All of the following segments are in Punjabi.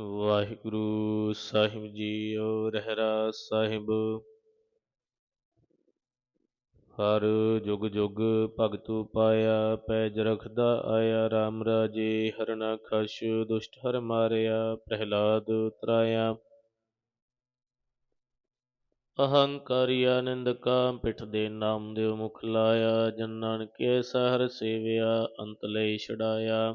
ਵਾਹਿਗੁਰੂ ਸਾਹਿਬ ਜੀ ਰਹਿਰਾਸ ਸਾਹਿਬ। ਹਰ ਜੁਗ ਜੁਗ ਭਗਤੂ ਪਾਇਆ ਪੈਜ ਰਖਦਾ ਆਇਆ RAM ਰਾਜੇ ਹਰਨਾ ਖਸ਼ ਦੁਸ਼ਟ ਹਰ ਮਾਰਿਆ, ਪ੍ਰਹਿਲਾਦ ਤਰਾਇਆ ਅਹੰਕਾਰੀ ਆਨੰਦਕਾ ਪਿਠ ਦੇ ਨਾਮ ਦਿਓ ਮੁਖ ਲਾਇਆ, ਜਨ ਨਾਨਕ ਐਸਾ ਹਰ ਸੇਵਿਆ, ਅੰਤ ਲਈ ਛਡਾਇਆ।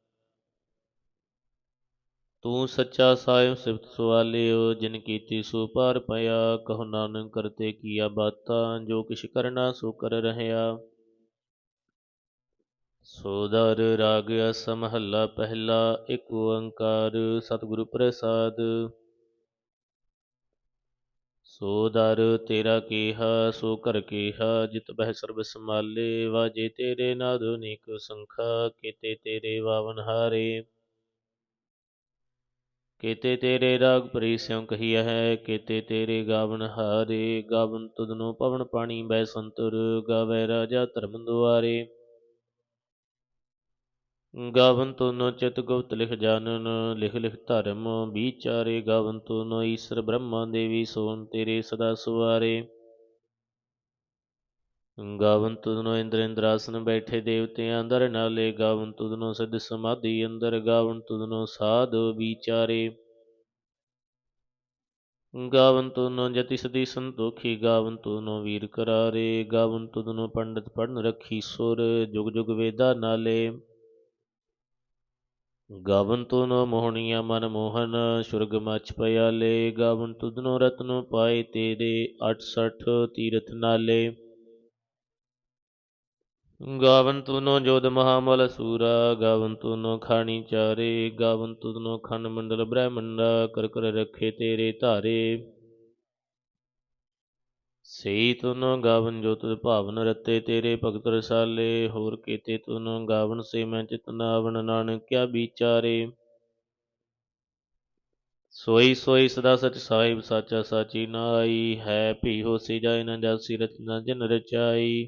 ਤੂੰ ਸੱਚਾ ਸਾਹਿਬ ਸਿਫਤ ਸਵਾਲਿਓ, ਜਿਨ ਕੀਤੀ ਸੋ ਪਾਰ ਪਿਆ ਕਹੋ ਨਾਨਕ ਕਰਤੇ ਕੀਆ ਬਾਤਾਂ, ਜੋ ਕਿਛ ਕਰਨਾ ਸੋ ਕਰ ਰਹਿਆ। ਸੋਦਰ ਰਾਗ ਅਸ ਮਹੱਲਾ ਪਹਿਲਾ, ਇੱਕ ਓੰਕਾਰ ਸਤਿਗੁਰੂ ਪ੍ਰਸਾਦ। ਸੋ ਦਰ ਤੇਰਾ ਕੀਹਾ, ਸੋ ਕਰ ਕੀਹਾ, ਜਿਤ ਬਹਿ ਸਰਬ ਸਮਾਲੇ ਵਾਜੇ ਤੇਰੇ ਨਾਦ ਅਨੇਕ ਸੰਖਾ, ਕੀਤੇ ਤੇਰੇ ਵਾਵਨ ਹਾਰੇ। ਕੀਤੇ ਤੇਰੇ ਰਾਗ ਪ੍ਰੀ ਸਿਉ ਕਹੀਆ ਹੈ, ਕੀਤੇ ਤੇਰੇ ਗਾਵਨ ਹਾਰੇ, ਗਾਵਨ ਤੁਧਨੋ ਪਵਨ ਪਾਣੀ ਬੈ ਸੰਤੁਰ, ਗਾਵੇ ਰਾਜਾ ਧਰਮ ਦੁਆਰੇ। ਗਾਵਨ ਤੁਨੋ ਚਿਤ ਗੁਪਤ ਲਿਖ ਜਾਣਨ, ਲਿਖ ਲਿਖ ਧਰਮ ਵਿਚਾਰੇ, ਗਾਵਨ ਤੁਨੋ ਈਸ਼ਰ ਬ੍ਰਹਮਾ ਦੇਵੀ ਸੋਨ ਤੇਰੇ ਸਦਾ ਸੁਵਾਰੇ। ਗਾਵਨ ਤੁਧਨੋ ਇੰਦਰ ਇੰਦਰਾਸਨ ਬੈਠੇ ਦੇਵਤੇ ਅੰਦਰ ਨਾਲੇ ਗਾਵਨ ਤੁਧਨੋ ਸਿੱਧ ਸਮਾਧੀ ਅੰਦਰ, ਗਾਵਨ ਤੁਧਨੋ ਸਾਧ ਵਿਚਾਰੇ। ਗਾਵਨ ਤੁਧਨੋ ਜਤੀ ਸਦੀ ਸੰਤੋਖੀ, ਗਾਵਨ ਤੁਧਨੋ ਵੀਰ ਕਰਾਰੇ, ਗਾਵਨ ਤੁਧਨੋ ਪੰਡਤ ਪੜਨ ਰੱਖੀ ਸੁਰ, ਜੁਗ ਜੁਗ ਵੇਦਾ ਨਾਲੇ। ਗਾਵਨ ਤੁਧਨੋ ਮੋਹਣੀਆ ਮਨ ਮੋਹਨ, ਸੁਰਗ ਮਚ ਪਿਆਲੇ, ਗਾਵਨ ਤੁਧਨੋ ਰਤਨੋ ਪਾਏ ਤੇਰੇ 68 ਤੀਰਥ ਨਾਲੇ। ਗਾਵਨ ਤੁਨੋ ਜੋਦ ਮਹਾਮਲ ਸੂਰਾ ਗਾਵਨ ਤੁਨੋ ਖਾਣੀ ਚਾਰੇ ਗਾਵਨ ਤੁਨੋ ਖੰਡ ਮੰਡਲ ਬ੍ਰਹਮੰਡਾ, ਕਰ ਕਰ ਰੱਖੇ ਤੇਰੇ ਧਾਰੇ। ਸਈ ਤੁਨੋ ਗਾਵਨ ਜੋ ਤੁਧ ਭਾਵਨ ਰਤੇ ਤੇਰੇ ਭਗਤ ਰਸਾਲੇ, ਹੋਰ ਕੀਤੇ ਤੁਨੋ ਗਾਵਨ ਸੇ ਮੈਂ ਚਿਤ ਨਾਵਨ ਨਾਨਕ ਕਿਆ ਵਿਚਾਰੇ। ਸੋਈ ਸੋਈ ਸਦਾ ਸਚ ਸਾਹਿਬ ਸਾਚਾ ਸਾਚੀ ਨਾਈ, ਹੈ ਭੀ ਹੋਸੀ ਜਾਏ ਨਾ ਜਾਸੀ ਰਚਨਾ ਜਨ ਰਚਾਈ।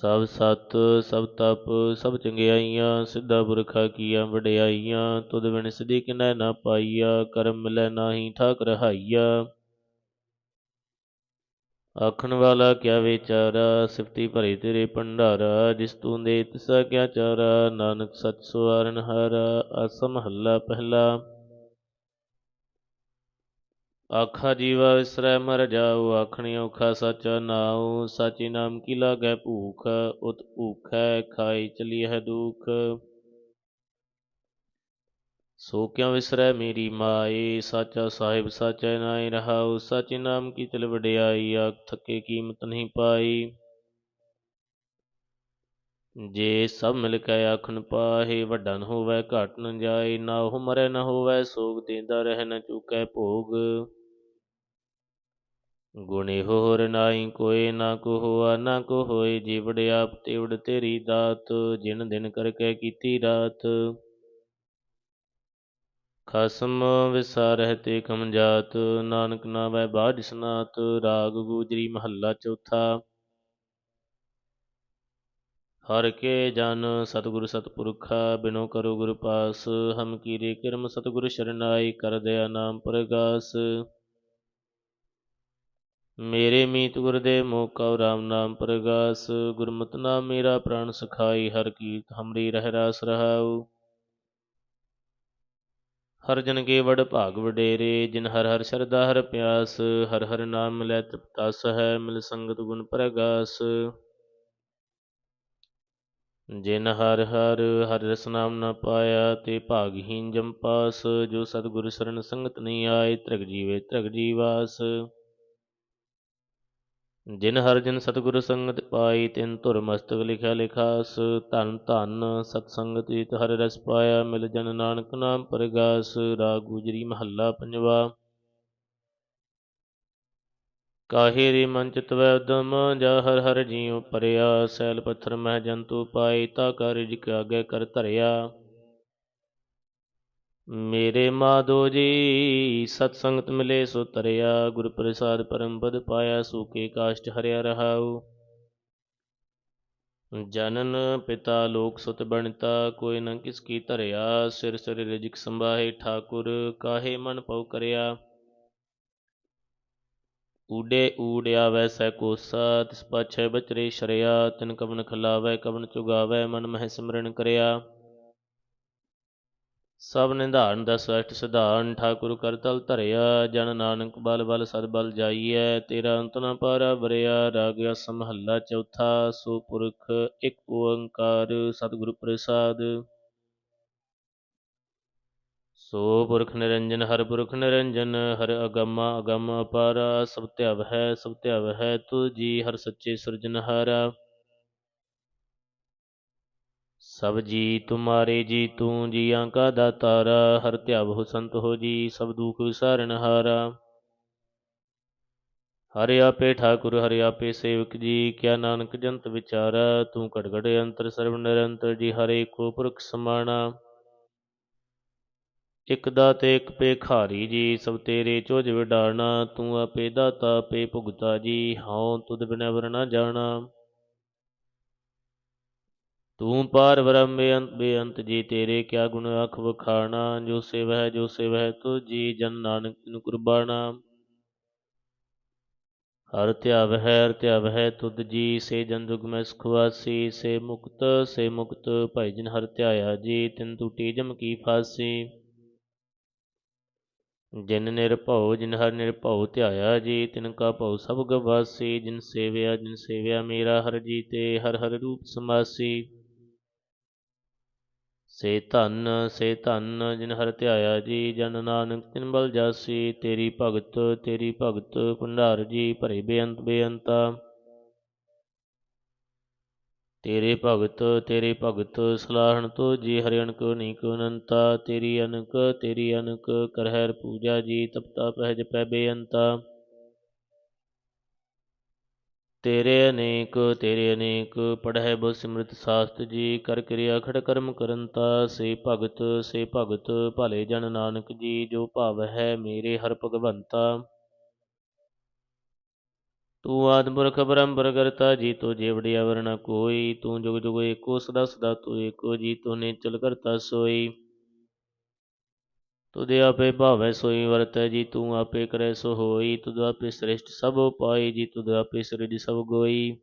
ਸਭ ਸਤ, ਸਭ ਤਪ, ਸਭ ਚੰਗਿਆਈਆਂ, ਸਿੱਧਾ ਪੁਰਖਾ ਕੀਆ ਵਡਿਆਈਆਂ, ਤੁਧ ਬਿਨ ਸਿਧੀ ਕਿਨੈ ਨਾ ਪਾਈਆ, ਕਰਮ ਮਿਲੈ ਨਾਹੀ ਠਾਕ ਰਹਾਈਆ। ਆਖਣ ਵਾਲਾ ਕਿਆ ਵਿਚਾਰਾ, ਸਿਫਤੀ ਭਰੇ ਤੇਰੇ ਭੰਡਾਰਾ, ਜਿਸ ਤੂੰ ਦੇ ਤਿਸਾ ਕਿਆ ਚਾਰਾ, ਨਾਨਕ ਸਚ ਸੁਆਰਨ ਹਾਰਾ, ਆਸਾ ਹੱਲਾ ਪਹਿਲਾ। ਆਖਾ ਜੀਵਾ ਵਿਸਰੈ, ਮਰ ਜਾਉ ਆਖਣੀ ਔਖਾ ਸਚਾ ਨਾਉ, ਸਾਚੀ ਨਾਮ ਕੀ ਲਾਗੈ ਭੂਖ, ਉਤ ਭੂਖੈ ਖਾਈ ਚਲੀਐ ਦੁਖ। ਸੋ ਕਿਉ ਵਿਸਰੈ ਮੇਰੀ ਮਾਏ ਸਾਚਾ ਸਾਹਿਬ ਸਾਚਾ ਨਾਇ ਰਹਾਉ, ਸਾਚੇ ਨਾਮ ਕੀ ਚਲ ਵਡਿਆਈ, ਆਖ ਥਕੇ ਕੀਮਤ ਨਹੀਂ ਪਾਈ। ਜੇ ਸਭ ਮਿਲ ਕੇ ਆਖਣ ਪਾਹੇ ਵੱਡਾ ਨ ਹੋਵੇ ਘਟ ਨ ਜਾਏ, ਨਾ ਉਹ ਮਰੇ ਨ ਹੋਵੇ, ਸੋਗ ਦੇਂਦਾ ਰਹਿ ਨ ਚੁਕੈ ਭੋਗ। ਗੁਣੇ ਹੋਰ ਨਾਹੀ, ਕੋਏ ਨਾ ਕੋ ਹੋਆ ਨਾ ਕੋ ਹੋਏ ਜੀਵੜ ਆਪ ਤੇਵੜ ਤੇਰੀ ਦਾਤ, ਜਿਨ ਦਿਨ ਕਰਕੇ ਕੀਤੀ ਰਾਤ। ਖਸਮ ਵਿਸਾਰਹਿ ਤੇ ਕਮ ਜਾਤ, ਨਾਨਕ ਨਾਵੈ ਬਾਝ ਸਨਾਤ, ਰਾਗ ਗੂਜਰੀ ਮਹੱਲਾ ਚੌਥਾ। ਹਰ ਕੇ ਜਨ ਸਤਿਗੁਰ ਸਤਿਪੁਰਖਾ ਬਿਨੋ ਕਰੋ ਗੁਰ ਪਾਸ, ਹਮ ਕੀਰੇ ਕਿਰਮ ਸਤਿਗੁਰ ਸ਼ਰਨਾਈ ਕਰ ਦਇਆ ਨਾਮ ਪ੍ਰਗਾਸ। ਮੇਰੇ ਮੀਤ ਗੁਰਦੇ ਮੋਹ ਕਉ ਰਾਮ ਨਾਮ ਪ੍ਰਗਾਸ, ਗੁਰਮਤਿ ਨਾਮ ਮੇਰਾ ਪ੍ਰਾਨ ਸਖਾਈ, ਹਰ ਕੀਰਤ ਹਮਰੀ ਰਹਿ ਰਾਸ ਰਹਾਉ। ਹਰ ਜਨ ਕੇ ਵਡ ਭਾਗ ਵਡੇਰੇ, ਜਿਨ ਹਰ ਹਰ ਸ਼ਰਦਾ ਹਰ ਪਿਆਸ, ਹਰ ਹਰ ਨਾਮ ਮਿਲੈ ਤ੍ਰਿਪਤਾਸ ਹੈ ਮਿਲ ਸੰਗਤ ਗੁਣ ਪ੍ਰਗਾਸ। ਜਿਨ ਹਰ ਹਰ ਹਰ ਰਸ ਨਾਮ ਨਾ ਪਾਇਆ, ਤੇ ਭਾਗਹੀਨ ਜਮ ਪਾਸ, ਜੋ ਸਤਿਗੁਰ ਸਰਨ ਸੰਗਤ ਨਹੀਂ ਆਏ, ਤ੍ਰਿਗ ਜੀਵੇ ਤ੍ਰਿਗ ਜੀਵਾਸ ਜਿਨ ਹਰ ਜਨ ਸਤਿਗੁਰ ਸੰਗਤ ਪਾਈ ਤਿਨ ਧੁਰ ਮਸਤਕ ਲਿਖਿਆ ਲਿਖਾਸ, ਧਨ ਧਨ ਸਤ ਸੰਗਤ ਈਤ ਹਰ ਰਸ ਪਾਇਆ, ਮਿਲ ਜਨ ਨਾਨਕ ਨਾਮ ਪਰਗਾਸ, ਰਾਗ ਗੁਜਰੀ ਮਹੱਲਾ ਪੰਜਵਾ। ਕਾਹੇ ਰੇ ਮਨ ਚਿਤ ਉਦਮ, ਜਾ ਹਰ ਹਰ ਜੀਉ ਪਰਿਆ, ਸੈਲ ਪੱਥਰ ਮਹਿ ਜੰਤੂ ਪਾਈ ਤਾ ਕਰ ਜਿਕ ਆਗੇ ਕਰ ਧਰਿਆ। ਮੇਰੇ ਮਾਧੋ ਜੀ, ਸਤ ਸੰਗਤ ਮਿਲੇ ਸੋ ਤਰਿਆ, ਗੁਰ ਪ੍ਰਸਾਦ ਪਰਮ ਪਦ ਪਾਇਆ ਸੂਕੇ ਕਾਸ਼ਟ ਹਰਿਆ ਰਹਾਉ। ਜਨਨ ਪਿਤਾ ਲੋਕ ਸੁਤ ਬਣਤਾ, ਕੋਈ ਨ ਕਿਸ ਕੀ ਧਰਿਆ, ਸਿਰ ਸਿਰ ਰਿਜਕ ਸੰਭਾਹੇ ਠਾਕੁਰ, ਕਾਹੇ ਮਨ ਪਉ ਕਰਿਆ। ਊਡੇ ਊੜ ਆਵੈ ਸੈ ਕੋਸਾ ਤਿਸ ਪਾਛੈ ਬਚਰੇ ਸ਼ਰਿਆ, ਤਿਨ ਕਵਨ ਖਲਾਵੈ, ਕਵਨ ਚੁਗਾਵੈ, ਮਨ ਮਹਿ ਸਿਮਰਨ ਕਰਿਆ। ਸਭ ਨਿਧਾਰਨ ਦਾ ਸਵਸ਼ਟ ਸਿਧਾਰਨ ਠਾਕੁਰ ਕਰ ਤਲ ਧਰਿਆ, ਜਨ ਨਾਨਕ ਬਲ ਬਲ ਸਦ ਬਲ ਜਾਈਐ, ਤੇਰਾ ਅੰਤ ਨ ਪਾਰਾ ਬਰਿਆ ਰਾਗਿਆ ਸਮਹੱਲਾ ਚੌਥਾ, ਸੋ ਪੁਰਖ ਇੱਕ ਓੰਕਾਰ, ਸਤਿਗੁਰ ਪ੍ਰਸਾਦ। ਸੋ ਪੁਰਖ ਨਿਰੰਜਨ, ਹਰ ਪੁਰਖ ਨਿਰੰਜਨ, ਹਰ ਅਗੰਮਾ ਅਗੰਮ ਅਪਾਰਾ, ਸਭ ਧਿਆਵ ਹੈ, ਸਭ ਧਿਆਵ ਹੈ ਤੂ ਜੀ, ਹਰ ਸੱਚੇ ਸਿਰਜਨਹਾਰਾ ਸਭ ਜੀ, ਤੁਮਾਰੇ ਜੀ, ਤੂੰ ਜੀਆਂ ਕਾ ਦਾਤਾਰਾ, ਹਰ ਧਿਆਵ ਹੋ ਸੰਤ ਹੋ ਜੀ, ਸਭ ਦੁਖ ਵਿਸਾਰਨਹਾਰਾ ਹਰਿ। ਆਪੇ ਠਾਕੁਰ, ਹਰਿ ਆਪੇ ਸੇਵਕ ਜੀ, ਕਿਆ ਨਾਨਕ ਜੰਤ ਵਿਚਾਰਾ, ਤੂੰ ਘੜ ਘੜ ਅੰਤਰ ਸਰਵ ਨਿਰੰਤਰ ਜੀ ਹਰੇ ਕੋ ਪੁਰਖ ਸਮਾਣਾ। ਇਕ ਦਾਤੇ ਇਕ ਪੇਖਾਰੀ ਜੀ, ਸਭ ਤੇਰੇ ਚੋਜ ਵਿਡਾਰਨਾ ਤੂੰ ਆਪੇ ਦਾਤਾ ਪੇ ਭੁਗਤਾ ਜੀ, ਹਉ ਤੁਧ ਬਿਨੈ ਵਰ ਨਾ ਜਾਣਾ। ਤੂੰ ਪਾਰ ਬ੍ਰਹਮ ਬੇਅੰਤ ਬੇਅੰਤ ਜੀ, ਤੇਰੇ ਕਿਆ ਗੁਣ ਅਖ ਵਖਾਣਾ, ਜੋ ਸੇਵਹਿ ਜੋ ਸੇਵਹਿ ਤੁ ਜੀ, ਜਨ ਨਾਨਕ ਨੂੰ ਕੁਰਬਾਣਾ। ਹਰ ਧਿਆਵ ਹੈ ਹਰ ਧਿਆਵ ਹੈ ਤੁਧ ਜੀ, ਸੇ ਜਨ ਜੁਗ ਮੈਂ ਸੁਖਵਾਸੀ ਸੇ ਮੁਕਤ ਸੇ ਮੁਕਤ ਭਾਈ ਜਨ ਹਰ ਧਿਆਇਆ ਜੀ, ਤਿਨ ਟੂਟੀ ਜਮ ਕੀ ਫਾਸੀ। ਜਿਨ ਨਿਰਭਉ ਜਿਨ ਹਰ ਨਿਰਭਉ ਧਿਆਇਆ ਜੀ, ਤਿਨ ਕਾ ਭਉ ਸਭ ਗਵਾਸੀ, ਜਿਨ ਸੇਵਿਆ ਜਿਨ ਸੇਵਿਆ ਮੇਰਾ ਹਰ ਜੀ ਤੇ ਹਰ ਹਰ ਰੂਪ ਸਮਾਸੀ। ਸੇ ਧਨ ਸੇ ਧਨ, ਜਿਨ ਹਰ ਧਿਆਇਆ ਜੀ, ਜਨ ਨਾਨਕ ਤਿਨ ਬਲ ਜਾਸੀ, ਤੇਰੀ ਭਗਤ ਤੇਰੀ ਭਗਤ ਭੰਡਾਰ ਜੀ, ਭਰੇ ਬੇਅੰਤ ਬੇਅੰਤਾ। ਤੇਰੇ ਭਗਤ ਤੇਰੇ ਭਗਤ, ਸਲਾਹਣ ਤੋ ਜੀ ਹਰਿ ਅਨਕ ਨੀਕ ਅਨੰਤਾ, ਤੇਰੀ ਅਨਕ ਤੇਰੀ ਅਨਕ ਕਰਹਿ ਪੂਜਾ ਜੀ ਤਪਤਾ ਪਹਿ ਜਪੈ ਬੇਅੰਤਾ। ਤੇਰੇ ਅਨੇਕ ਤੇਰੇ ਅਨੇਕ, ਪੜ੍ਹੈ ਬੋ ਸਿਮਰਤ ਸਾਸਤ ਜੀ, ਕਰ ਕਿਰਿਆ ਖੜ ਕਰਮ ਕਰੰਤਾ। ਸੇ ਭਗਤ ਸੇ ਭਗਤ, ਭਲੇ ਜਨ ਨਾਨਕ ਜੀ, ਜੋ ਭਾਵ ਹੈ ਮੇਰੇ ਹਰ ਭਗਵੰਤਾ। ਤੂੰ ਆਦਿ ਪੁਰਖ ਕਰਤਾ ਜੀ ਤੋ ਜੇਵੜਿਆ ਵਰਣਾ ਕੋਈ। ਤੂੰ ਜੁਗ ਜੁਗ ਏਕੋ ਸਦਾ ਸਦਾ ਤੂੰ ਏਕੋ ਜੀ ਤੂੰ ਨੇ ਚਲ ਕਰਤਾ ਸੋਈ। ਤੁਦੇ ਆਪੇ ਭਾਵੈ ਸੋਈ ਵਰਤੈ, ਜੀ ਤੂੰ ਆਪੇ ਕਰੈ ਸੋ ਹੋਈ। ਤੁਧ ਆਪੇ ਸ੍ਰਿਸ਼ਟ ਸਭ ਉਪਾਈ, ਜੀ ਤੁਧ ਆਪੇ ਸ੍ਰਿਜ ਸਭ ਗੋਈ।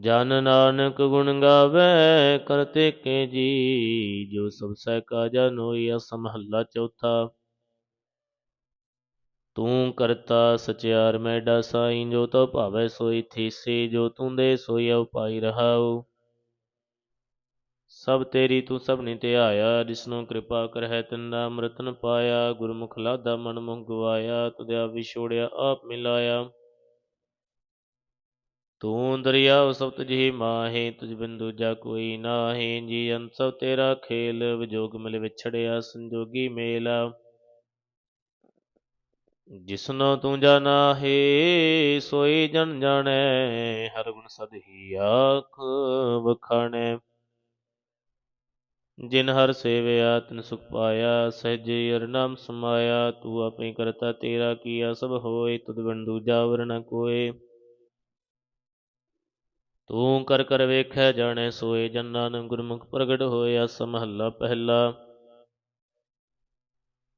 ਜਨ ਨਾਨਕ ਗੁਣ ਗਾਵੇ ਕਰਤੇ ਕੇ ਜੀ। ਜੋ ਸਭ ਸਹਿ ਜਨ ਨੋਈ ਅਸਮਹੱਲਾ ਚੌਥਾ। ਤੂੰ ਕਰਤਾ ਸਚਿਆਰ ਮੈਡਾ ਸਾਈ ਜੋ ਤੋ ਭਾਵੈ ਸੋਈ ਥੀਸੀ, ਜੋ ਤੂੰ ਦੇ ਸੋਈ ਉਪਾਈ ਰਹਾਉ। ਸਭ ਤੇਰੀ ਤੂੰ ਸਭ ਨੇ ਧਿਆਇਆ ਜਿਸਨੂੰ ਕਿਰਪਾ ਕਰਹਿ ਤਿੰਦਾ ਅੰਮ੍ਰਿਤਨ ਪਾਇਆ, ਗੁਰਮੁਖ ਲਾਦਾ ਮਨ ਮੁਖ ਗਵਾਇਆ ਤੁਧਿਆ ਵਿਛੋੜਿਆ ਆਪ ਮਿਲਾਇਆ। ਤੂੰ ਦਰਿਆ ਸਭ ਤੁਝੀ ਮਾਹੇ, ਤੁਝ ਬਿਨ ਦੂਜਾ ਕੋਈ ਨਾਹੀ ਜੀ ਅੰਤ ਸਭ ਤੇਰਾ ਖੇਲ, ਵਿਜੋਗ ਮਿਲ ਵਿਛੜਿਆ, ਸੰਜੋਗੀ ਮੇਲਾ। ਜਿਸਨੋ ਤੂੰ ਜਾਣਾ ਹੈ ਸੋਈ ਜਨ ਜਾਣੈ, ਹਰ ਗੁਣ ਸਦਹੀ ਆਖ ਵਖਾਣੈ। ਜਿਨ ਹਰ ਸੇਵਿਆ, ਤਿਨ ਸੁਖ ਪਾਇਆ, ਸਹਿਜੇ ਅਰ ਨਾਮ ਸਮਾਇਆ, ਤੂੰ ਆਪੇ ਕਰਤਾ ਤੇਰਾ ਕੀਆ, ਸਭ ਹੋਏ, ਤੁਧ ਬਿਨ ਦੂਜਾ ਵਰ ਕੋਏ। ਤੂੰ ਕਰ ਕਰ ਵੇਖੈ, ਜਾਣੈ ਸੋਏ ਜਨ ਨਾਨਕ, ਗੁਰਮੁਖ ਪ੍ਰਗਟ ਹੋਇਆ, ਸਮਹੱਲਾ ਪਹਿਲਾ।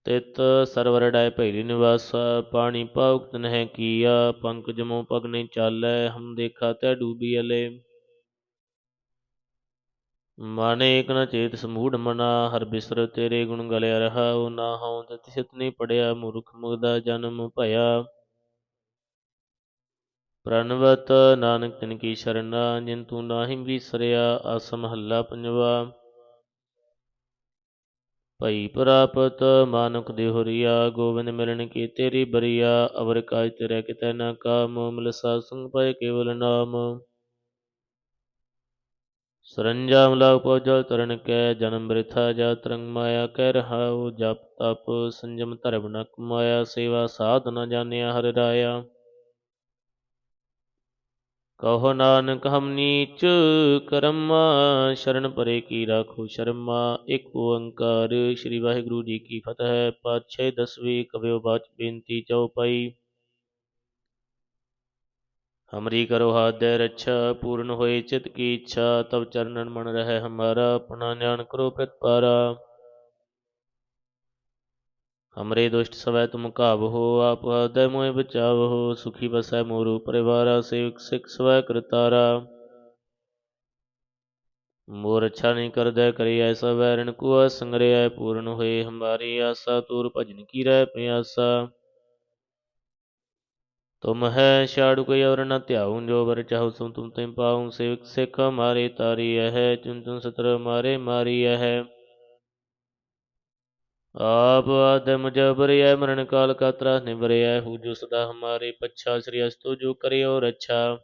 ਤਿਤ ਸਰਵਰ ਭੈਲੀ ਨਿਵਾਸਾ, ਪਾਣੀ ਪਾਉਕ ਤਨਹਿ ਕੀਆ ਪੰਕ ਜਮੋ ਪਗ ਨਹੀਂ ਚਾਲੈ, ਹਮ ਦੇਖਾ ਤੈ ਡੂਬੀ ਅਲੇ। ਮਾਨੇ ਏਕ ਨ ਚੇਤ ਸਮੂੜ ਮਨਾ, ਹਰ ਬਿਸਰ ਤੇਰੇ ਗੁਣ ਗਲਿਆ ਰਹਾ ਉਹ ਨਾ ਹਉ ਤਿਸਿਤ ਨਹੀਂ ਪੜਿਆ, ਮੂਰਖ ਮੁਗਦਾ ਜਨਮ ਭਇਆ। ਪ੍ਰਣਵਤ ਨਾਨਕ ਤਿਨ ਕੀ ਸ਼ਰਨਾ, ਜਿਨ ਤੂੰ ਨਾਹੀ ਵਿਸਰਿਆ ਆਸ ਮਹੱਲਾ ਪੰਜਵਾ। ਭਈ ਪ੍ਰਾਪਤ ਮਾਨੁਖ ਦੇ ਹੋਰੀਆ, ਗੋਬਿੰਦ ਮਿਲਣ ਕੀ ਤੇਰੀ ਬਰੀਆ, ਅਵਰ ਕਾਜ ਤੇਰੇ ਕਿਤੈ ਨਾ ਕਾਮ, ਮਿਲ ਸਾਧ ਸੰਗ ਪਏ ਕੇਵਲ ਨਾਮ। ਸਰੰਜਾਮ ਲਾ ਪਉਜਲ ਤਰਨ ਕੈ, ਜਨਮ ਬ੍ਰਿਥਾ ਜਾ ਤਰੰਗ ਮਾਇਆ, ਕਹਿ ਰਹਾਉ ਜਪ ਤਪ, ਸੰਜਮ ਧਰਮ ਨ ਕਮਾਇਆ, ਸੇਵਾ ਸਾਧ ਨ ਜਾਣਿਆ ਹਰਿ ਰਾਇਆ। ਕਹੋ ਨਾਨਕ ਹਮ ਨੀਚ ਕਰਮਾ ਸ਼ਰਨ ਪਰੇ ਕੀ ਰਾਖੋ ਸ਼ਰਮਾ ਇੱਕ ਓੰਕਾਰ ਸ੍ਰੀ ਵਾਹਿਗੁਰੂ ਜੀ ਕੀ ਫਤਿਹ ਪਾਤਸ਼ਾਹ ਦਸਵੀਂ ਕਵਿਓ ਬਾਚ ਬੇਨਤੀ ਚਉਪਈ ਹਮਰੀ ਕਰੋ ਹਾਦੈ ਰੱਛਾ ਪੂਰਨ ਹੋਏ ਚਿਤ ਕੀ ਇੱਛਾ ਤਬ ਚਰਨਨ ਮਨ ਰਹਿ ਹਮਾਰਾ ਆਪਣਾ ਜਾਣ ਕਰੋ ਪ੍ਰਤਪਾਰਾ ਹਮਰੇ ਦੁਸ਼ਟ ਸਵੈ ਤੁਮ ਕਾਬਹੋ ਆਪ ਹਦੈ ਮੋਹਿ ਬਚਾਵਹੋ ਸੁਖੀ ਬਸੈ ਮੋਰੂ ਪਰਿਵਾਰਾ ਸੇਵਕ ਸਿਖ ਸਵੈ ਕਰਤਾਰਾ ਮੋਰ ਅੱਛਾ ਨਹੀਂ ਕਰਦੈ ਕਰੀ ਐਸਾ ਵੈਰਣ ਕੋ ਸੰਗਰਿਆ ਪੂਰਨ ਹੋਏ ਹਮਾਰੀ ਆਸਾ ਤੂਰ ਭਜਨ ਕੀ ਰਹਿ ਪਿਆਸਾ ਤੁਮ ਹੈ ਛਾੜੂ ਕੋਈ ਔਰ ਨ ਧਿਆਉ ਜੋ ਵਰ ਚਾਹੂ ਸੁ ਤੁਮ ਤੇ ਪਾਉ ਸੇਵਕ ਸਿਖ ਮਾਰੇ ਤਾਰੀ ਹੈ ਚੁਨ ਚੁਨ ਸਤਰ ਮਾਰੇ ਮਾਰੀ ਹੈ ਆਪ ਆਦਮ ਜਬਰਿਐ ਮਰਨ ਕਾਲ ਕਾ ਤਰਾ ਨਿਵਰਿਐ ਹੂ ਜੋ ਸਦਾ ਹਮਾਰੇ ਪਛਾ, ਸ੍ਰੀ ਅਸਤੁ ਜੋ ਕਰਿਓ ਰੱਛਾ।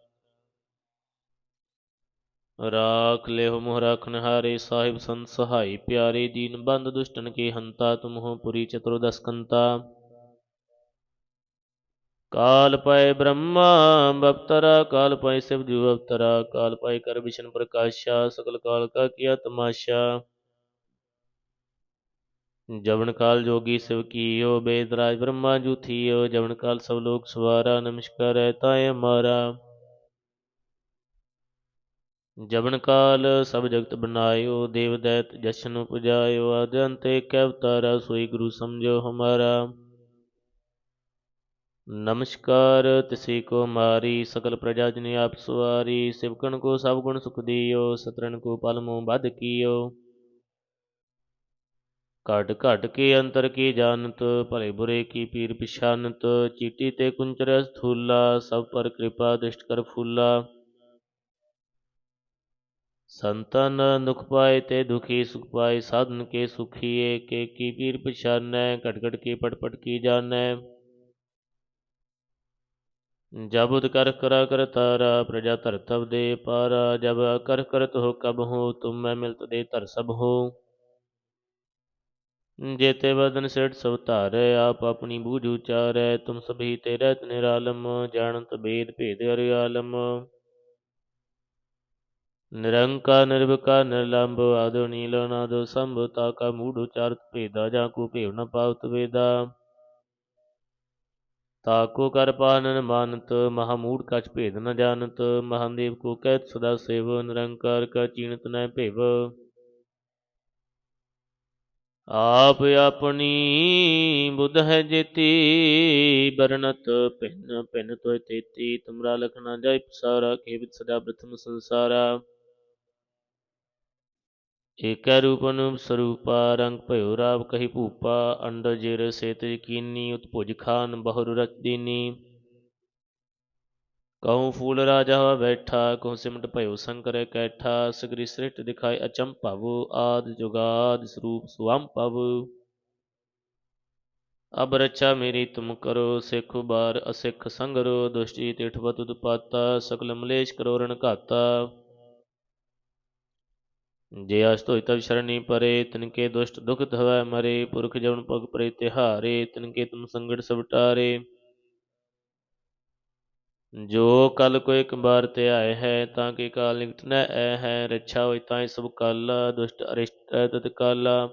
ਰਾਖ ਲਿਓ ਮੋਹ ਰਾਖਨ ਹਾਰੇ ਸਾਹਿਬ ਸੰਤ ਸਹਾਈ ਪਿਆਰੇ, ਦੀਨ ਬੰਦ ਦੁਸ਼ਟਨ ਕੇ ਹੰਤਾ, ਤੁਮ ਹੋ ਪੁਰੀ ਚਤੁਰਦਸ ਕੰਤਾ ਕਾਲ ਪਏ ਬ੍ਰਹਮਾ, ਬਪਤਰਾ, ਕਾਲ ਪਏ ਸਿਵ ਜੂ ਅਵਤਰਾ ਕਾਲ ਪਏ ਕਰ ਵਿਸ਼ਨ ਪ੍ਰਕਾਸ਼ਾ, ਸਕਲ ਕਾਲ ਕਾ ਕੀਆ ਤਮਾਸ਼ਾ ਜਵਨ ਕਾਲ ਜੋਗੀ ਸਿਵ ਕੀਓ, ਬੇਦ ਰਾਜ ਬ੍ਰਹਮਾ ਜੂ ਥੀਓ ਜਵਨ ਕਾਲ ਸਭ ਲੋਕ ਸਵਾਰਾ, ਨਮਸਕਾਰ ਹੈ ਤਾਏ ਹਮਾਰਾ ਜਵਨ ਕਾਲ ਸਭ ਜਗਤ ਬਨਾਇਓ ਦੇਵ ਦੈਤ ਜਸ਼ਨ ਉਪਜਾਇਓ, ਆਦ ਅੰਤ ਏਕ ਅਵਤਾਰਾ, ਸੋਈ ਗੁਰੂ ਸਮਝੋ ਹਮਾਰਾ। ਨਮਸਕਾਰ, ਤਿਸੀ ਕੋ ਮਾਰੀ, ਸਕਲ ਪ੍ਰਜਾ ਜਨ ਆਪ ਸਵਾਰੀ ਸਿਵਕਣ ਕੋ ਸਭ ਗੁਣ ਸੁਖ ਦਿਓ ਸਤਰਨ ਕੋ ਪਲ ਮੋ ਬਧ ਕੀਓ। ਘਟ ਘਟ ਕੇ ਅੰਤਰ ਕੀ ਜਾਣਤ, ਭਲੇ ਬੁਰੇ ਕੀ ਪੀਰ ਪਿਛਾਨਤ, ਚੀਟੀ ਤੇ ਕੁੰਚਰ ਸਥੂਲਾ ਸਭ ਪਰ ਕਿਰਪਾ ਦ੍ਰਿਸ਼ਟ ਕਰ ਫੂਲਾ। ਸੰਤਨ ਦੁਖ ਪਾਏ ਤੇ ਦੁਖੀ ਸੁਖ ਪਾਏ, ਸਾਧਨ ਕੇ ਸੁਖੀਏ, ਕੇ ਕੀ ਪੀਰ ਪਛਾਨੈ, ਘਟ ਘਟ ਕੇ ਪਟ ਪਟ ਕੀ ਜਾਣੈ। ਜਬ ਉਦ ਕਰ ਕਰਾ ਕਰ ਤਾਰਾ, ਪ੍ਰਜਾ ਧਰ ਤਬ ਦੇ ਪਾਰਾ, ਜਬ ਕਰ ਕਰਤ ਹੋ ਕਬ ਹੋ, ਤੁਮ ਮੈਂ ਮਿਲਤ ਦੇ ਧਰ ਸਭ ਹੋ ਜੇਤੇ ਬਦਨ ਸਿਰ ਸਭ ਧਾਰੈ, ਆਪ ਆਪਣੀ ਬੂਝ ਉਚਾਰੈ, ਤੁਮ ਸਭੀ ਤੇ ਰਹਿਤ ਨਿਰਾਲਮ, ਜਾਣਤ ਬੇਦ ਭੇਦ ਅਰਿਆਲਮ ਨਿਰੰਕਾਰ ਨਿਰਵਿਕਾਰ ਨਿਰਲੰਭ, ਆਦੋ ਨੀਲ ਨਾਦੋ ਸੰਭ ਤਾਕਾ ਮੂੜ ਉਚਾਰਤ ਭੇਦਾ, ਜਾਂ ਕੋ ਭੇਵ ਨ ਪਾਵਤ ਵੇਦਾ। ਤਾਕੋ ਕਰ ਪਾਨਨ ਮਾਨਤ ਮਹਾਮੂੜ ਕਛ ਭੇਦ ਨ ਜਾਣਤ, ਮਹਾਦੇਵ ਕੋ ਕਹਿਤ ਸਦਾ ਸੇਵ, ਨਿਰੰਕਾਰ ਕਾ ਚੀਣਤ ਆਪ ਆਪਣੀ ਬੁੱਧ ਹੈ ਜੇਤੀ, ਬਰਨਤ ਪਿੰਨ ਪਿੰਨ ਤੋਇ ਤੇਤੀ, ਤੁਮਰਾ ਲਖਣਾ ਜਾਇ ਪਸਾਰਾ ਕੇਵਿਤ ਸਦਾ ਪ੍ਰਥਮ ਸੰਸਾਰਾ। ਏਕੈ ਰੂਪ ਅਨੂਪ ਸਰੂਪਾ, ਰੰਗ ਭਇਓ ਰਾਵ ਕਹੀ ਭੂਪਾ ਅੰਡ ਜੇਰ ਸੇਤ ਯਕੀਨੀ, ਉਤਭੁਜ ਖਾਨ ਬਹੁਰ ਰਚ ਦੀਨੀ। ਕਹੂੰ ਫੂਲ ਰਾਜਾ ਹੋਆ ਬੈਠਾ ਕਹੂੰ ਸਿਮਟ ਭਇਓ ਸੰਕਰ ਕੈਠਾ ਸਗਰੀ ਸ੍ਰਿਸ਼ਟ ਦਿਖਾਈ ਅਚੰਭਵ ਆਦ ਜੁਗਾਦ ਸਰੂਪ ਸੁਅੰਭਵ ਅਬ ਰੱਛਾ ਮੇਰੀ ਤੁਮ ਕਰੋ ਸਿੱਖ ਬਾਰ ਅਸਿੱਖ ਸੰਗਰੋ ਦੁਸ਼ਟੀ ਤਿਠਵਤ ਉਤਪਾਤਾ ਸਕਲ ਮਲੇਸ਼ ਕਰੋ ਰਣ ਘਾਤਾ ਜੇ ਅਸਤੋਇ ਤਵ ਸ਼ਰਣੀ ਪਰੇ ਤਿਨਕੇ ਦੁਸ਼ਟ ਦੁਖ ਧਵੈ ਮਰੇ ਪੁਰਖ ਜਵਨ ਪਗ ਪਰੇ ਤਿਹਾਰੇ ਤਿਨਕੇ ਤੁਮ ਸੰਗੜ ਸਵਟਾਰੇ ਜੋ ਕਲ ਕੋ ਇੱਕ ਬਾਰ ਤੇ ਆਏ ਹੈ, ਤਾਂ ਕਿ ਕਾਲ ਨਿਕਟ ਨ ਐ ਹੈ, ਰੱਛਾ ਹੋਇ ਤਾਂ ਸਭ ਕਾਲਾ, ਦੁਸ਼ਟ ਅਰਿਸ਼ਟ ਤਤ ਕਾਲਾ।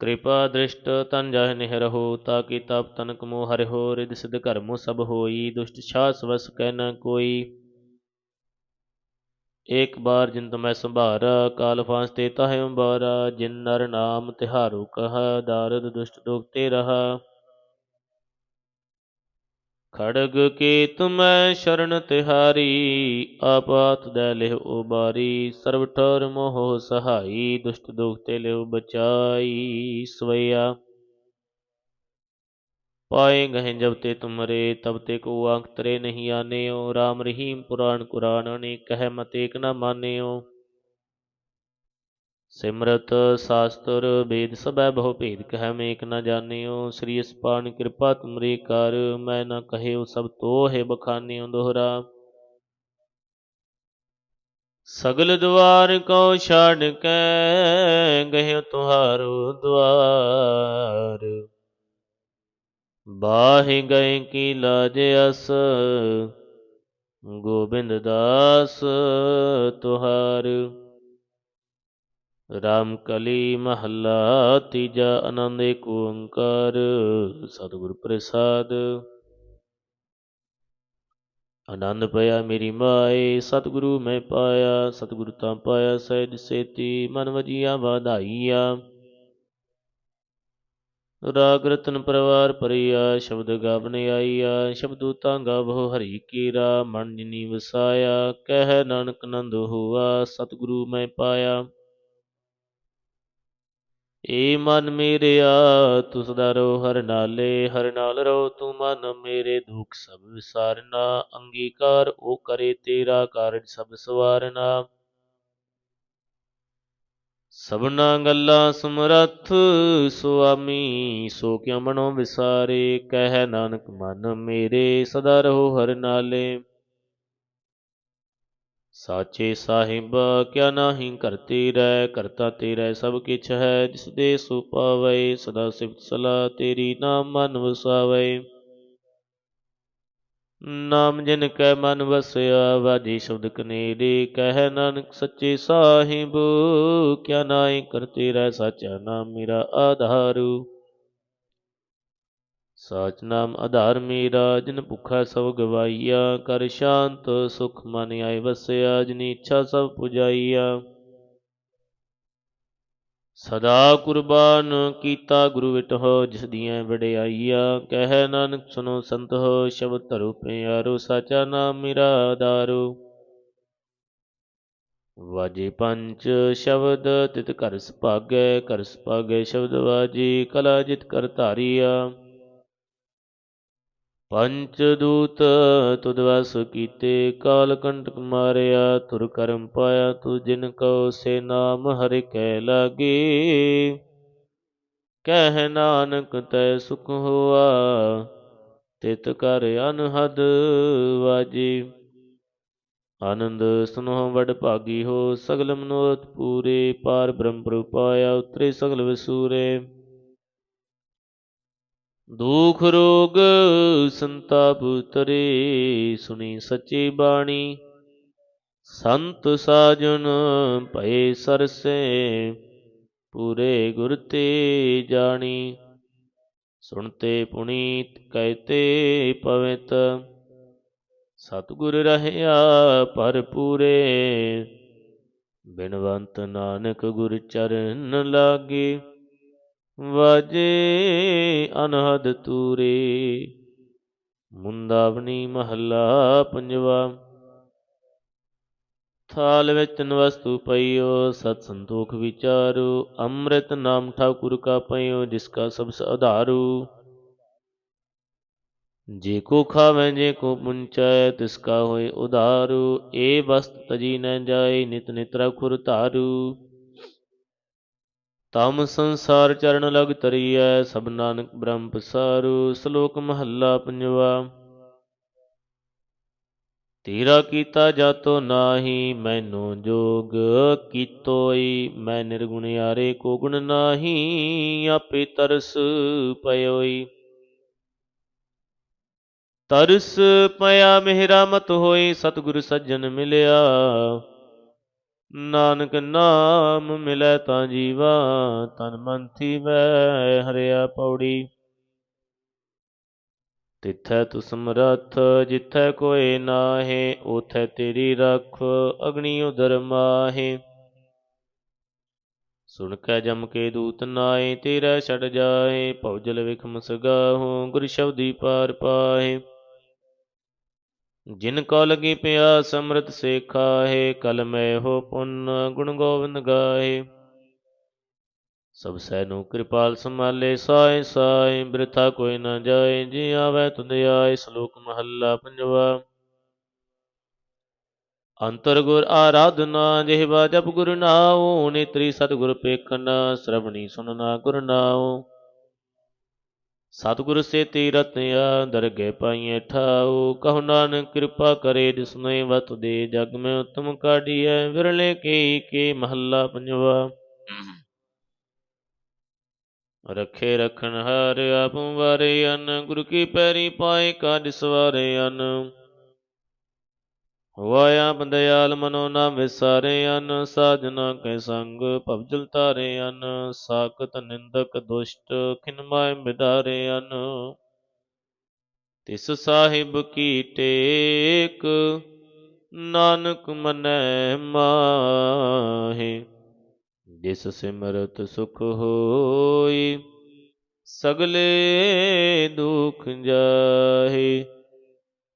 ਕਿਰਪਾ ਦ੍ਰਿਸ਼ਟ ਤਨ ਜਾਹਿ ਨਿਹ ਰਹੋ ਤਾਕਿ ਤਪ ਤਨਕ ਮੋ ਹਰਿ ਰਿਦ ਸਿਧ ਕਰਮੋ ਸਭ ਹੋਈ, ਦੁਸ਼ਟ ਛਾਸ ਵਸ ਕਹਿ ਨ ਕੋਈ। ਏਕ ਬਾਰ ਜਿੰਦ ਮੈਂ ਸੰਭਾਰਾ, ਕਾਲ ਫਾਂਸ ਤੇ ਤਾਹਿ ਅੰਬਾਰਾ, ਜਿਨ ਨਰ ਨਾਮ ਤਿਹਾਰੂ ਕਹ, ਦਾਰਦ ਦੁਸ਼ਟ ਦੁਖਤੇ ਰਹਾ। ਖੜਗ ਕੇ ਤੁਮੈ ਸ਼ਰਨ ਤਿਹਾਰੀ ਆਪਾਤ ਦੇ ਲਿਹ ਉਬਾਰੀ ਸਰਬ ਠਰ ਮੋਹ ਸਹਾਈ, ਦੁਸ਼ਟ ਦੁਖ ਤੇ ਲਿਹ ਬਚਾਈ, ਸਵਈਆ। ਪਾਏ ਗਹਿ ਜਬ ਤੇ ਤੁਮਰੇ, ਤਬ ਤੇ ਕੋ ਅੰਕ ਤਰੇ ਨਹੀਂ ਆਨਿਓ RAM ਰਹੀਮ ਪੁਰਾਣ ਕੁਰਾਨ ਅਨੇਕ ਕਹਿ ਮਤ ਏਕ ਨ ਮਾਨਿਓ। ਸਿਮਰਤ ਸਾਸਤਰ ਵੇਦ ਸਭੈ ਬਹੁ ਭੇਦ, ਕਹਿ ਮੇਕ ਨ ਜਾਣਿਓ, ਸ੍ਰੀ ਅਸਪਾਨ ਕਿਰਪਾ ਤੁਮਰੀ ਕਰ, ਮੈਂ ਨ ਕਹਿਓ ਸਭ ਤੋਹਿ ਬਖਾਨਿਓ ਦੋਹਰਾ। ਸਗਲ ਦੁਆਰ ਕੋ ਛਾੜ ਕੇ ਗਹਿ ਤੁਹਾਰੋ ਦੁਆਰ ਬਾਹਿ ਗਏ ਕੀ ਲਾਜ ਅਸ, ਗੋਬਿੰਦ ਦਾਸ ਤੁਹਾਰ। ਰਾਮ ਕਲੀ ਮਹੱਲਾ ਤੀਜਾ ਆਨੰਦ ਏਕ ਓੰਕਾਰ, ਸਤਿਗੁਰ ਪ੍ਰਸਾਦ। ਆਨੰਦ ਪਿਆ ਮੇਰੀ ਮਾਏ, ਸਤਿਗੁਰੂ ਮੈਂ ਪਾਇਆ, ਸਤਿਗੁਰੂ ਤਾਂ ਪਾਇਆ ਸਹਿਜ ਸੇਤੀ, ਮਨ ਵਜੀਆ ਵਾਧਾਈਆ। ਰਾਗ ਰਤਨ ਪਰਵਾਰ ਪਰਿਆ ਸ਼ਬਦ ਗਾਵਨ ਆਈਆ, ਸ਼ਬਦੂ ਤਾਂ ਗਾਵੋ ਹਰੀ ਕੀਰਾ, ਮਨ ਜਿਨੀ ਵਸਾਇਆ, ਕਹਿ ਨਾਨਕ ਨੰਦ ਹੋਆ, ਸਤਿਗੁਰੂ ਮੈਂ ਪਾਇਆ। ਏ ਮਨ ਮੇਰਿਆ ਤੁਸ ਦਾ ਰੋ ਹਰ ਨਾਲੇ, ਹਰ ਨਾਲ ਰੋ ਤੂੰ ਮਨ ਮੇਰੇ ਦੁਖ ਸਭ ਵਿਸਾਰਨਾ, ਅੰਗੀਕਾਰ ਉਹ ਕਰੇ ਤੇਰਾ ਕਾਰਜ ਸਭ ਸਵਾਰਨਾ। ਸਭਨਾ ਗੱਲਾਂ ਸਮਰੱਥ ਸੁਆਮੀ ਸੋ ਕਿਉ ਮਨੋ ਵਿਸਾਰੇ, ਕਹਿ ਨਾਨਕ ਮਨ ਮੇਰੇ, ਸਦਾ ਰਹੋ ਹਰ ਨਾਲੇ। ਸਾਚੇ ਸਾਹਿਬ, ਕਿਆ ਨਾਹੀ ਕਰਤੀ ਰਹਿ, ਕਰਤਾ ਤੇਰਾ ਸਭ ਕਿਛ ਹੈ, ਜਿਸ ਦੇ ਸੋ ਪਾਵੇ, ਸਦਾ ਸਿਫਤ ਸਲਾ ਤੇਰੀ ਨਾਮ ਮਨ ਵਸਾਵੇ। ਨਾਮ ਜਿਨ ਕੈ ਮਨ ਵਸਿਆ, ਵਾਜੀ ਸ਼ਬਦ ਕਨੇਰੇ, ਕਹਿ ਨਾਨਕ ਸੱਚੇ ਸਾਹਿਬ, ਕਿਆ ਨਾਹੀ ਕਰਤੇ ਰਹਿ, ਸਾਚਾ ਨਾਮ ਮੇਰਾ ਆਧਾਰੂ। ਸਾਚ ਨਾਮ ਆਧਾਰ ਮੇਰਾ ਜਿਨ ਭੁਖਾ ਸਭ ਗਵਾਈਆ ਕਰ ਸ਼ਾਂਤ ਸੁਖ ਮਨ ਆਏ ਵਸਿਆ, ਜਿਨੀ ਇੱਛਾ ਸਭ ਪੁਜਾਈਆ। ਸਦਾ ਕੁਰਬਾਨ ਕੀਤਾ ਗੁਰੂ ਵਿਟਹੁ ਜਿਸ ਦੀਆਂ ਵਡਿਆਈਆ, ਕਹਿ ਨਾਨਕ ਸੁਨੋ ਸੰਤ ਹੋ ਸ਼ਬਦ ਧਰੁ ਪਿਆਰੋ, ਸਾਚਾ ਨਾਮ ਮੇਰਾ ਆਧਾਰੂ। ਵਾਜੇ ਪੰਚ ਸ਼ਬਦ, ਤਿਤ ਕਰ ਸੁਭਾਗੈ ਕਰ ਸੁਭਾਗੈ ਸ਼ਬਦ ਵਾਜੀ, ਕਲਾ ਜਿਤ ਕਰ ਧਾਰੀਆ। ਪੰਚ ਦੂਤ ਤੁਧ ਵਸ ਕੀਤੇ, ਕਾਲ ਕੰਟਕ ਮਾਰਿਆ, ਤੁਰ ਕਰਮ ਪਾਇਆ ਤੂ ਜਿਨ ਕਉ ਸੇ ਨਾਮ ਹਰਿ ਕੈ ਲਾਗੇ। ਕਹਿ ਨਾਨਕ ਤੈ ਸੁਖ ਹੋਆ, ਤਿਤ ਕਰ ਅਨਹਦ ਵਾਜੀ। ਆਨੰਦ ਸੁਨੋ ਵਡ ਭਾਗੀ ਹੋ, ਸਗਲ ਮਨੋਰਥ ਪੂਰੇ, ਪਾਰ ਬ੍ਰਹਮ ਪ੍ਰਪਾਇਆ ਉਤਰੇ ਸਗਲ ਵਿਸੂਰੇ। ਦੁਖ ਰੋਗ ਸੰਤਾਪ ਤਰੇ ਸੁਣੀ ਸੱਚੀ ਬਾਣੀ। ਸੰਤ ਸਾਜਨ ਭਏ ਸਰਸੇ, ਪੂਰੇ ਗੁਰ ਤੇ ਜਾਣੀ। ਸੁਣਤੇ ਪੁਨੀਤ ਕਹਿਤੇ ਪਵਿੱਤ, ਸਤਿਗੁਰ ਰਹਿਆ ਪਰ ਪੂਰੇ। ਬਿਨਵੰਤ ਨਾਨਕ ਗੁਰ ਚਰਨ ਲਾਗੇ। ਵਾਜੇ ਅਨਹਦ ਤੂਰੇ, ਮੁੰਦਾਵਨੀ ਮਹੱਲਾ ਪੰਜਵਾ। ਥਾਲ ਵਿੱਚ ਤਨ ਵਸਤੂ ਪਈਓ, ਸਤ ਸੰਤੋਖ ਵਿਚਾਰੋ, ਅੰਮ੍ਰਿਤ ਨਾਮ ਠਾਕੁਰ ਕਾ ਪਈਓ, ਜਿਸ ਕਾ ਸਭ ਆਧਾਰੂ। ਜੇ ਕੋ ਖਾਵੇ, ਜੇ ਕੋ ਪੁੰਚੈ, ਤਿਸ ਕਾ ਹੋਏ ਉਧਾਰੂ, ਏ ਵਸਤ ਤਜੀ ਨ ਜਾਏ, ਨਿਤ ਨਿਤ ਰਖੁਰ ਧਾਰੂ। ਤਮ ਸੰਸਾਰ ਚਰਨ ਲਗ ਤਰੀਐ, ਸਭ ਨਾਨਕ ਬ੍ਰਹਮ ਪਸਾਰੂ, ਸ਼ਲੋਕ ਮਹੱਲਾ ਪੰਜਵਾ। ਤੇਰਾ ਕੀਤਾ ਜਾਤੋ ਨਾਹੀ, ਮੈਨੋ ਜੋਗ ਕੀਤੋਈ, ਮੈਂ ਨਿਰਗੁਣ ਯਾਰੇ ਕੋ ਗੁਣ ਨਾਹੀ, ਆਪੇ ਤਰਸ ਪਇਓਈ। ਤਰਸ ਪਿਆ ਮੇਰਾ ਮਤ ਹੋਈ, ਸਤਿਗੁਰ ਸੱਜਣ ਮਿਲਿਆ। ਨਾਨਕ ਨਾਮ ਮਿਲੈ ਤਾਂ ਜੀਵਾ, ਤਨ ਮਨ ਥੀਵੈ ਹਰਿਆ ਪੌੜੀ। ਤਿੱਥੈ ਤੁ ਸਮਰੱਥ ਜਿੱਥੈ ਕੋਇ ਨਾਹੇ ਉਥੈ ਤੇਰੀ ਰਖ, ਅਗਨੀ ਉਦਰ ਮਾਹੇ। ਸੁਣ ਕੈ ਜਮ ਕੇ ਦੂਤ ਨਾਏ ਤੇਰਾ ਛੜ ਜਾਏ ਭਉਜਲ ਵਿਖਮ ਸਗਾਹੋ ਗੁਰ ਸ਼ਬਦੀ ਪਾਰ ਪਾਹੇ। ਜਿਨ ਕੋ ਲਗੀ ਪਿਆਸ ਅੰਮ੍ਰਿਤ ਸੇ ਖਾਹੇ ਕਲ ਮੈਂ ਹੋ ਪੁੰਨ ਗੁਣ ਗੋਬਿੰਦ ਗਾਏ ਸਭ ਸੈ ਨੂੰ ਕਿਰਪਾਲ ਸੰਭਾਲੇ, ਸਾਏ ਸਾਏ, ਬ੍ਰਿਥਾ ਕੋਈ ਨਾ ਜਾਏ, ਜੀ ਆਵੇ ਤੁਧ ਆਏ, ਸ਼ਲੋਕ ਮਹੱਲਾ ਪੰਜਵਾ। ਅੰਤਰ ਗੁਰ ਆਰਾਧਨਾ ਜਿਹਵਾ ਜਪ ਗੁਰ ਨਾਉ, ਨੇਤਰੀ ਸਤਿਗੁਰ ਪੇਖਨ, ਸ਼ਰਵਣੀ ਸੁਨਨਾ ਗੁਰ ਨਾਉ। ਸਤਿਗੁਰ ਸੇ ਤੀਰਤ ਆ ਦਰਗੇ ਪਾਈਏ ਠਾਉ, ਕਹੁ ਨਾਨਕ ਕਿਰਪਾ ਕਰੇ ਜਿਸਨੇ ਵਤ ਦੇ ਜਗ ਮੈਂ ਉਤਮ ਕਾਢੀਐ, ਵਿਰਲੇ ਕੀ ਕੇ ਮਹੱਲਾ ਪੰਜਵਾ। ਰਖੇ ਰਖਣ ਹਾਰ ਆਪ ਵਾਰੇ ਅਨ, ਗੁਰੂ ਕੀ ਪੈਰੀ ਪਾਏ ਕਾਜ ਸਵਾਰੇ ਅਨ। ਵਾਇਆ ਬੰਦਿਆਲ ਮਨੋ ਨਾ ਵਿਸਾਰੇ ਅਨ, ਸਾਜਨਾ ਕੈ ਸੰਗ ਭਵਜਲ ਤਾਰੇ ਅਨ, ਸਾਖਤ ਨਿੰਦਕ ਦੁਸ਼ਟ ਖਿਨ ਮਾਇ ਅਨ। ਤਿਸ ਸਾਹਿਬ ਕੀ ਟੇਕ, ਨਾਨਕ ਮਨੈ ਮਾਹੇ। ਜਿਸ ਸਿਮਰਤ ਸੁਖ ਹੋਈ, ਸਗਲੇ ਦੁਖ ਜਾਹੇ।